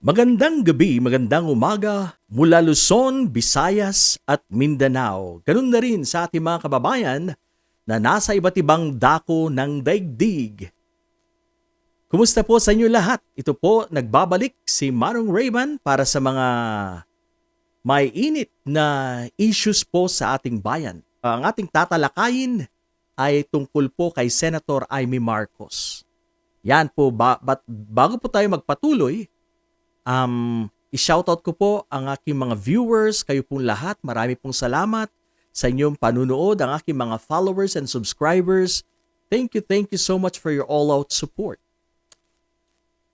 Magandang gabi, magandang umaga mula Luzon, Visayas at Mindanao. Ganun na rin sa ating mga kababayan na nasa iba't ibang dako ng daigdig. Kumusta po sa inyo lahat? Ito po, nagbabalik si Manong Rayman para sa mga may init na issues po sa ating bayan. Ang ating tatalakayin ay tungkol po kay Senator Amy Marcos. Yan po, ba, bago po tayo magpatuloy, Um, i-shoutout ko po ang aking mga viewers, kayo pong lahat. Marami pong salamat sa inyong panunood, ang aking mga followers and subscribers. Thank you, thank you so much for your all-out support.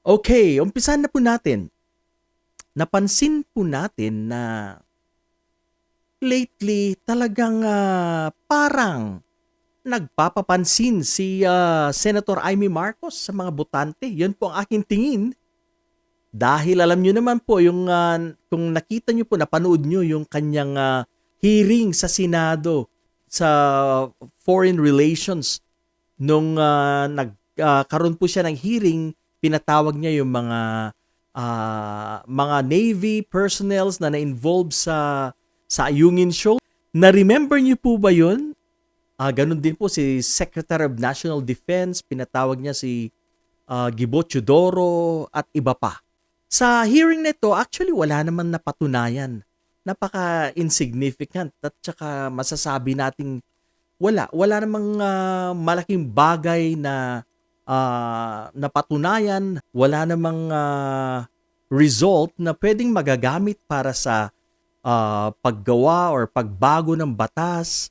Okay, umpisan na po natin. Napansin po natin na lately talagang ah, parang nagpapapansin si ah, Senator Amy Marcos sa mga botante. Yun po ang aking tingin dahil alam nyo naman po, yung, ah, kung nakita nyo po, napanood nyo yung kanyang ah, hearing sa Senado sa Foreign Relations nung uh, nagkaroon po siya ng hearing, pinatawag niya yung mga ah, mga Navy personnels na na-involve sa sa Ayungin Show. Na-remember niyo po ba yun? Ah, ganun din po si Secretary of National Defense, pinatawag niya si ah, Gibo Chodoro at iba pa. Sa hearing nito, actually wala naman napatunayan. Napaka-insignificant at saka masasabi nating wala. Wala namang ah, malaking bagay na ah, napatunayan. Wala namang ah, result na pwedeng magagamit para sa ah, paggawa or pagbago ng batas.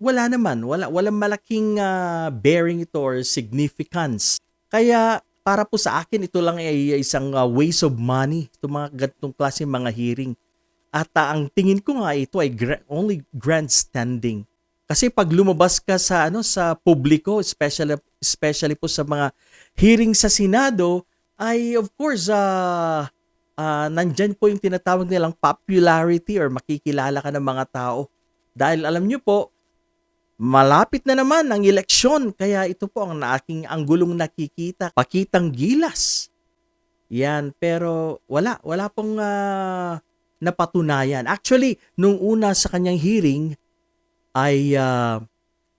Wala naman. Wala, walang malaking ah, bearing ito or significance. Kaya para po sa akin, ito lang ay isang uh, waste of money. Itong mga ganitong klase mga hearing. At uh, ang tingin ko nga ito ay gra- only grandstanding. Kasi pag lumabas ka sa ano sa publiko, especially especially po sa mga hearing sa Senado, ay of course uh, uh, nandyan po yung tinatawag nilang popularity or makikilala ka ng mga tao. Dahil alam nyo po, Malapit na naman ang eleksyon kaya ito po ang aking anggulong nakikita. Pakitang gilas. Yan, pero wala. Wala pong uh, napatunayan. Actually, nung una sa kanyang hearing ay uh,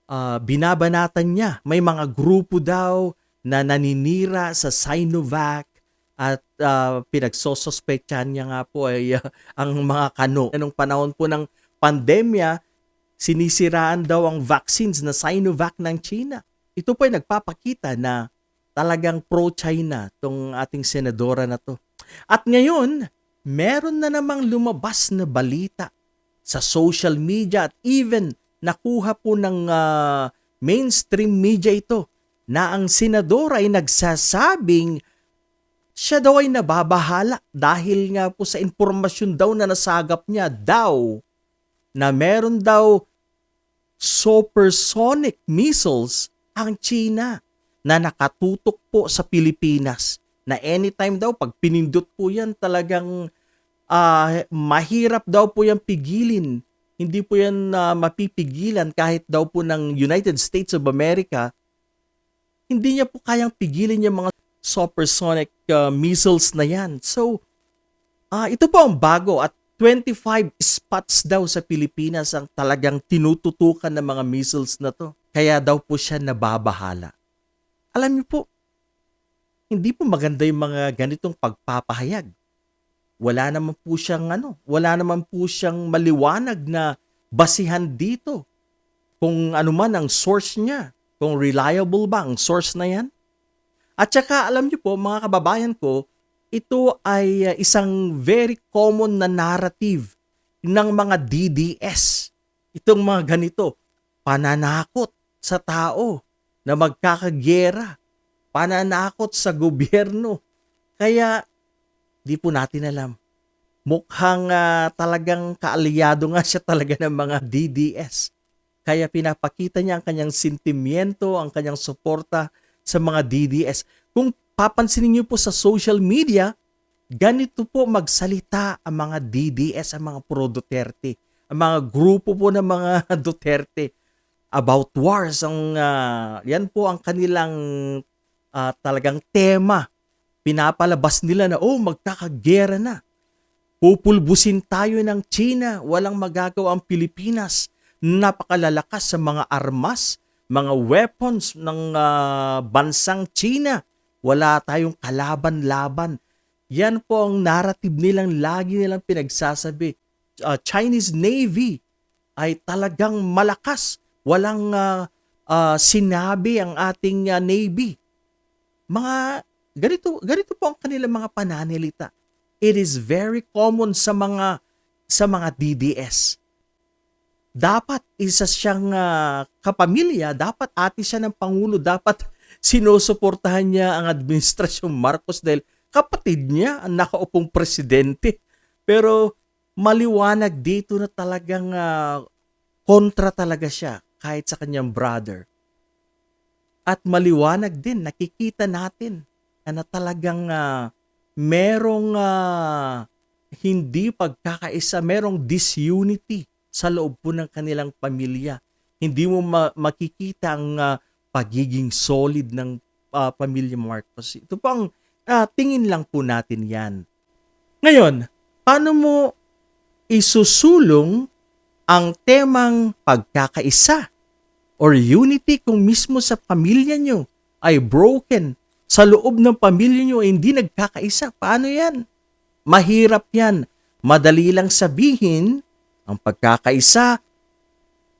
uh, binabanatan niya. May mga grupo daw na naninira sa Sinovac at uh, pinagsosospektyan niya nga po ay uh, ang mga kano. Anong panahon po ng pandemya, sinisiraan daw ang vaccines na Sinovac ng China. Ito po ay nagpapakita na talagang pro-China tong ating senadora na to. At ngayon, meron na namang lumabas na balita sa social media at even nakuha po ng uh, mainstream media ito na ang senadora ay nagsasabing siya daw ay nababahala dahil nga po sa impormasyon daw na nasagap niya daw na meron daw supersonic missiles ang China na nakatutok po sa Pilipinas na anytime daw pag pinindot po yan talagang uh, mahirap daw po yan pigilin. Hindi po yan uh, mapipigilan kahit daw po ng United States of America. Hindi niya po kayang pigilin yung mga supersonic uh, missiles na yan. So, uh, ito po ang bago at 25 spots daw sa Pilipinas ang talagang tinututukan ng mga missiles na to. Kaya daw po siya nababahala. Alam niyo po, hindi po maganda yung mga ganitong pagpapahayag. Wala naman po siyang ano, wala naman po siyang maliwanag na basihan dito. Kung ano man ang source niya, kung reliable ba ang source na yan. At saka alam niyo po mga kababayan ko, ito ay uh, isang very common na narrative ng mga DDS. Itong mga ganito, pananakot sa tao na magkakagyera, pananakot sa gobyerno. Kaya di po natin alam. Mukhang uh, talagang kaalyado nga siya talaga ng mga DDS. Kaya pinapakita niya ang kanyang sentimiento, ang kanyang suporta sa mga DDS. Kung papansinin niyo po sa social media, ganito po magsalita ang mga DDS, ang mga pro-Duterte, ang mga grupo po ng mga Duterte about wars. Ang, uh, yan po ang kanilang uh, talagang tema pinapalabas nila na, oh, magkakagera na. Pupulbusin tayo ng China, walang magagawa ang Pilipinas. Napakalalakas sa mga armas, mga weapons ng ah, bansang China. Wala tayong kalaban-laban. Yan po ang narrative nilang lagi nilang pinagsasabi. Ah, Chinese Navy ay talagang malakas. Walang ah, ah, sinabi ang ating ah, Navy. Mga ganito ganito po ang kanilang mga pananalita. It is very common sa mga sa mga DDS. Dapat isa siyang ah, kapamilya, dapat ate siya ng pangulo, dapat sinusuportahan niya ang administrasyong Marcos dahil kapatid niya ang nakaupong presidente. Pero maliwanag dito na talagang ah, kontra talaga siya kahit sa kanyang brother. At maliwanag din, nakikita natin na talagang ah, merong ah, hindi pagkakaisa, merong disunity sa loob po ng kanilang pamilya. Hindi mo ma- makikita ang ah, pagiging solid ng ah, pamilya Marcos. Ito po ang ah, tingin lang po natin yan. Ngayon, paano mo isusulong ang temang pagkakaisa or unity kung mismo sa pamilya nyo ay broken, sa loob ng pamilya nyo ay hindi nagkakaisa. Paano yan? Mahirap yan. Madali lang sabihin ang pagkakaisa,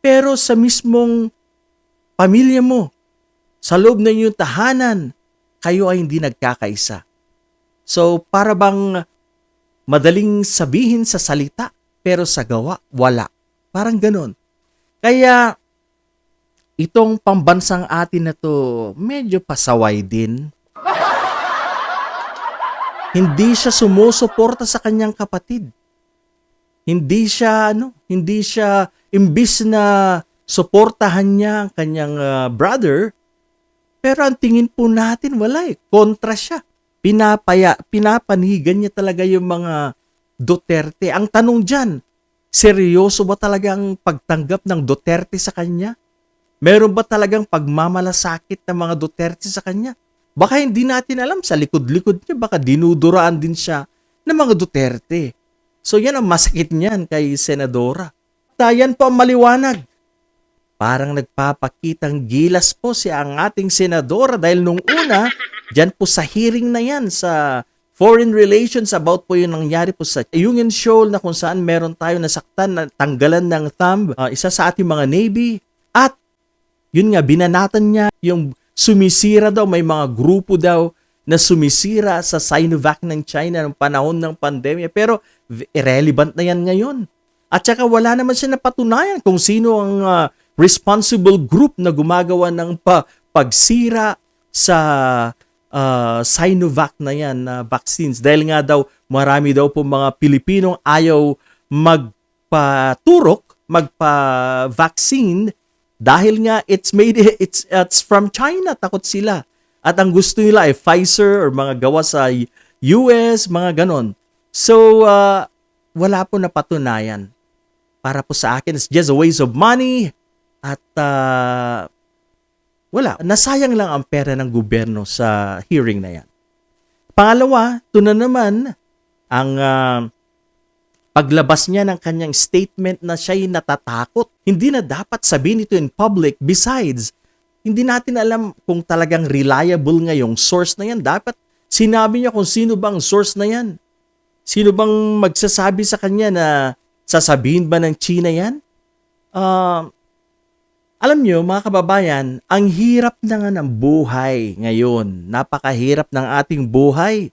pero sa mismong pamilya mo, sa loob ng iyong tahanan, kayo ay hindi nagkakaisa. So, para bang madaling sabihin sa salita, pero sa gawa, wala. Parang ganon. Kaya, itong pambansang atin na to, medyo pasaway din. Hindi siya sumusuporta sa kanyang kapatid. Hindi siya, ano, hindi siya, imbis na suportahan niya ang kanyang ah, brother, pero ang tingin po natin, wala eh. Kontra siya. Pinapaya, pinapanigan niya talaga yung mga Duterte. Ang tanong dyan, seryoso ba talaga ang pagtanggap ng Duterte sa kanya? Meron ba talagang pagmamalasakit ng mga Duterte sa kanya? Baka hindi natin alam sa likod-likod niya, baka dinuduraan din siya ng mga Duterte. So yan ang masakit niyan kay Senadora. Tayan po ang maliwanag. Parang nagpapakitang gilas po si ang ating senadora dahil nung una, dyan po sa hearing na yan sa foreign relations about po yung nangyari po sa Union Shoal na kung saan meron tayo nasaktan na tanggalan ng thumb, ah, isa sa ating mga Navy. At yun nga, binanatan niya yung sumisira daw, may mga grupo daw na sumisira sa Sinovac ng China ng panahon ng pandemya. Pero irrelevant na yan ngayon. At saka wala naman siya napatunayan kung sino ang ah, responsible group na gumagawa ng pa- pagsira sa ah, Sinovac na yan na vaccines. Dahil nga daw marami daw po mga Pilipinong ayaw magpaturok, magpa-vaccine dahil nga it's made it's it's from China takot sila. At ang gusto nila ay Pfizer or mga gawa sa US mga ganon. So uh, wala po napatunayan. Para po sa akin it's just a waste of money at uh, wala nasayang lang ang pera ng gobyerno sa hearing na yan pangalawa ito na naman ang uh, paglabas niya ng kanyang statement na siya'y natatakot. Hindi na dapat sabihin ito in public. Besides, hindi natin alam kung talagang reliable nga yung source na yan. Dapat sinabi niya kung sino bang source na yan. Sino bang magsasabi sa kanya na sasabihin ba ng China yan? Ah, alam niyo mga kababayan, ang hirap na nga ng buhay ngayon. Napakahirap ng ating buhay.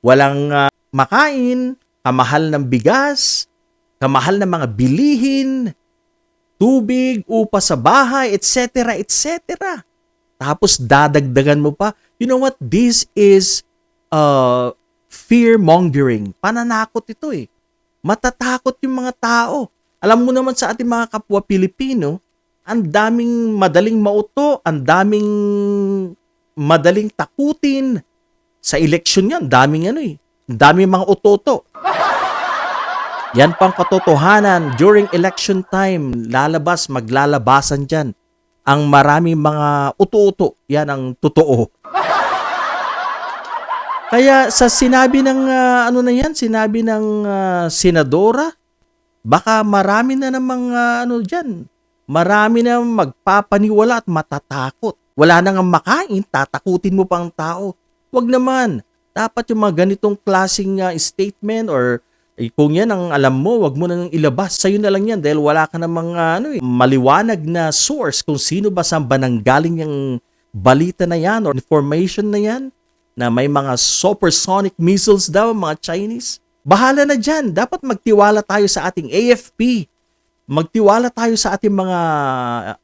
Walang ah, makain, kamahal ng bigas, kamahal ng mga bilihin, tubig, upa sa bahay, etc., etc. Tapos dadagdagan mo pa. You know what? This is uh, fear-mongering. Pananakot ito eh. Matatakot yung mga tao. Alam mo naman sa ating mga kapwa Pilipino, ang daming madaling mauto, ang daming madaling takutin. Sa eleksyon yan, daming ano eh. Daming mga utoto. Yan pang katotohanan. During election time, lalabas, maglalabasan dyan. Ang maraming mga uto-uto. Yan ang totoo. Kaya sa sinabi ng ah, ano na yan, sinabi ng ah, senadora, baka marami na namang ah, ano diyan. Marami na magpapaniwala at matatakot. Wala na nga makain, tatakutin mo pang tao. Wag naman. Dapat yung mga ganitong klaseng ah, statement or eh, kung yan ang alam mo, wag mo nang ilabas. Sa'yo na lang yan dahil wala ka namang ah, ano, eh, maliwanag na source kung sino ba saan ba nanggaling yung balita na yan or information na yan na may mga supersonic missiles daw, mga Chinese. Bahala na dyan. Dapat magtiwala tayo sa ating AFP. Magtiwala tayo sa ating mga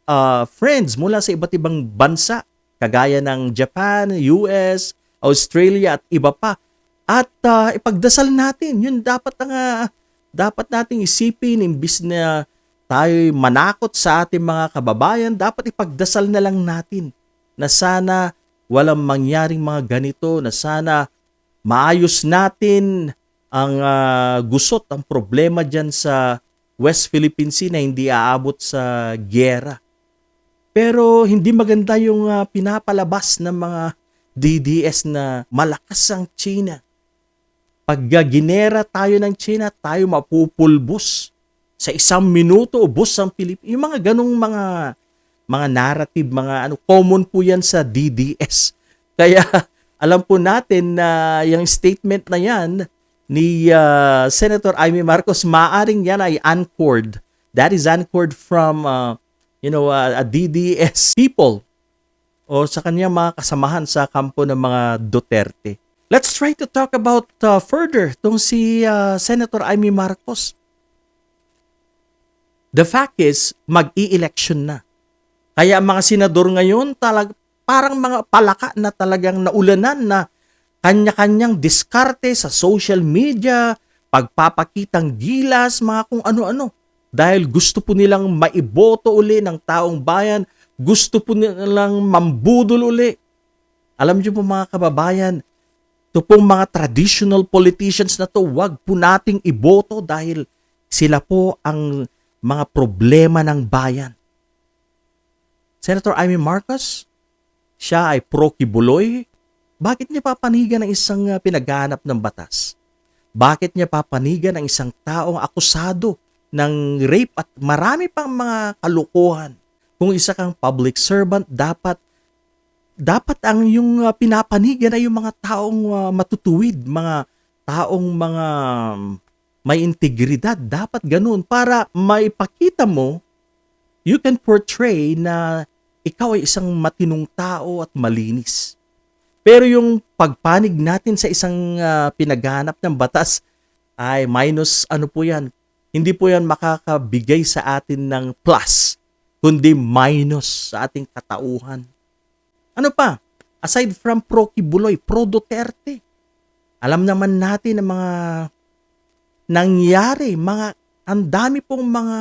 ah, friends mula sa iba't ibang bansa. Kagaya ng Japan, US, Australia at iba pa. At ah, ipagdasal natin. Yun dapat nga dapat nating isipin imbis na tayo manakot sa ating mga kababayan, dapat ipagdasal na lang natin na sana walang mangyaring mga ganito, na sana maayos natin ang ah, gusot, ang problema dyan sa West Philippine Sea na hindi aabot sa gyera. Pero hindi maganda yung ah, pinapalabas ng mga DDS na malakas ang China. Pag ginera tayo ng China, tayo mapupulbos. Sa isang minuto, ubos ang Pilipinas. Yung mga ganong mga mga narrative, mga ano, common po yan sa DDS. Kaya alam po natin na yung statement na yan ni ah, Senator Amy Marcos, maaring yan ay anchored. That is anchored from, ah, you know, ah, a DDS people o sa kanyang mga kasamahan sa kampo ng mga Duterte. Let's try to talk about uh, further tong si uh, Senator Amy Marcos. The fact is, mag-i-election na. Kaya ang mga senador ngayon, talag, parang mga palaka na talagang naulanan na kanya-kanyang diskarte sa social media, pagpapakitang gilas, mga kung ano-ano. Dahil gusto po nilang maiboto uli ng taong bayan, gusto po nilang mambudol uli. Alam niyo po mga kababayan, ito pong mga traditional politicians na to, wag po nating iboto dahil sila po ang mga problema ng bayan. Senator Amy Marcos, siya ay pro-kibuloy. Bakit niya papanigan ng isang uh, pinaghanap ng batas? Bakit niya papanigan ng isang taong akusado ng rape at marami pang mga kalukuhan? Kung isa kang public servant, dapat dapat ang yung uh, pinapanigan ay yung mga taong uh, matutuwid, mga taong mga may integridad. Dapat ganun para maipakita mo, you can portray na ikaw ay isang matinong tao at malinis. Pero yung pagpanig natin sa isang uh, pinaghanap ng batas ay minus ano po yan. Hindi po yan makakabigay sa atin ng plus, kundi minus sa ating katauhan. Ano pa? Aside from pro Kibuloy, pro Duterte. Alam naman natin ang mga nangyari, mga ang dami pong mga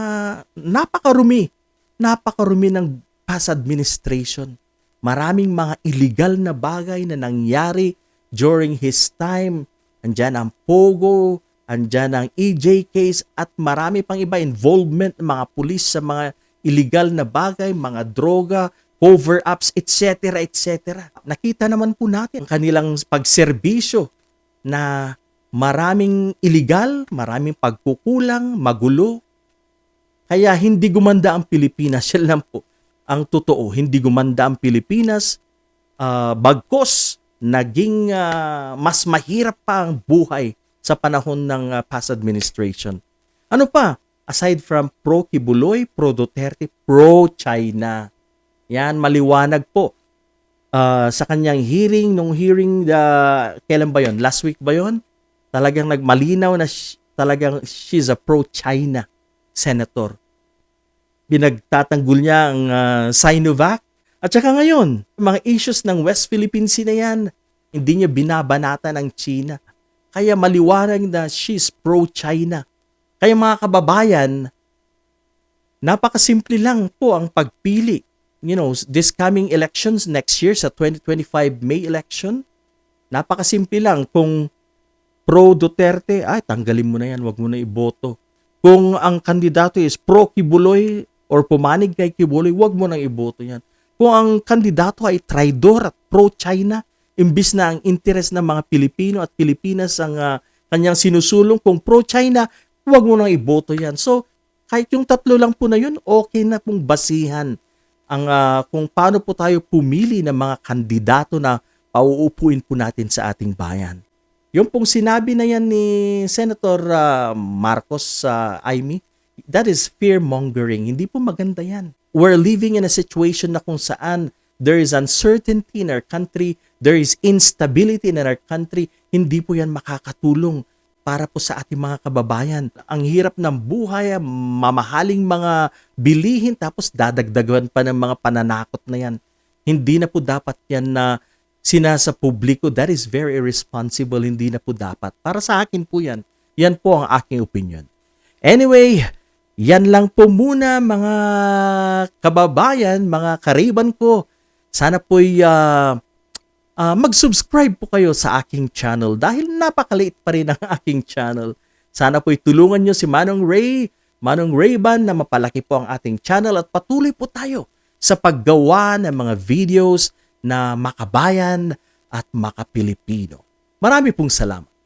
napakarumi, napakarumi ng past administration. Maraming mga illegal na bagay na nangyari during his time. Andyan ang Pogo, andyan ang EJ case at marami pang iba involvement ng mga pulis sa mga illegal na bagay, mga droga, cover-ups, etc. etc. Nakita naman po natin ang kanilang pagserbisyo na maraming illegal, maraming pagkukulang, magulo. Kaya hindi gumanda ang Pilipinas. Yan lang po ang totoo. Hindi gumanda ang Pilipinas. Uh, bagkos, naging uh, mas mahirap pa ang buhay sa panahon ng uh, past administration. Ano pa? Aside from pro-Kibuloy, pro-Duterte, pro-China. Yan, maliwanag po. Uh, sa kanyang hearing, nung hearing, the, kailan ba yon? Last week ba yon? Talagang nagmalinaw na sh- talagang she's a pro-China senator. Binagtatanggol niya ang uh, Sinovac. At saka ngayon, mga issues ng West Philippine Sea na yan, hindi niya binabanata ng China. Kaya maliwanag na she's pro-China. Kaya mga kababayan, napakasimple lang po ang pagpili. You know, this coming elections next year sa 2025 May election, napakasimple lang kung pro Duterte, ay tanggalin mo na yan, wag mo na iboto. Kung ang kandidato is pro Kibuloy or pumanig kay Kibuloy, wag mo nang iboto yan. Kung ang kandidato ay traidor at pro China, imbis na ang interes ng mga Pilipino at Pilipinas ang ah, kanyang sinusulong kung pro-China, huwag mo nang iboto yan. So, kahit yung tatlo lang po na yun, okay na pong basihan ang ah, kung paano po tayo pumili ng mga kandidato na pauupuin po natin sa ating bayan. Yung pong sinabi na yan ni Senator ah, Marcos sa Aimee, that is fear-mongering. Hindi po maganda yan. We're living in a situation na kung saan there is uncertainty in our country, there is instability in our country, hindi po yan makakatulong para po sa ating mga kababayan. Ang hirap ng buhay, mamahaling mga bilihin, tapos dadagdagan pa ng mga pananakot na yan. Hindi na po dapat yan na sinasa publiko. That is very irresponsible. Hindi na po dapat. Para sa akin po yan. Yan po ang aking opinion. Anyway, yan lang po muna mga kababayan, mga kariban ko. Sana po'y ah, ah, mag-subscribe po kayo sa aking channel dahil napakaliit pa rin ang aking channel. Sana po'y tulungan nyo si Manong Ray, Manong Rayban na mapalaki po ang ating channel at patuloy po tayo sa paggawa ng mga videos na makabayan at makapilipino. Marami pong salamat.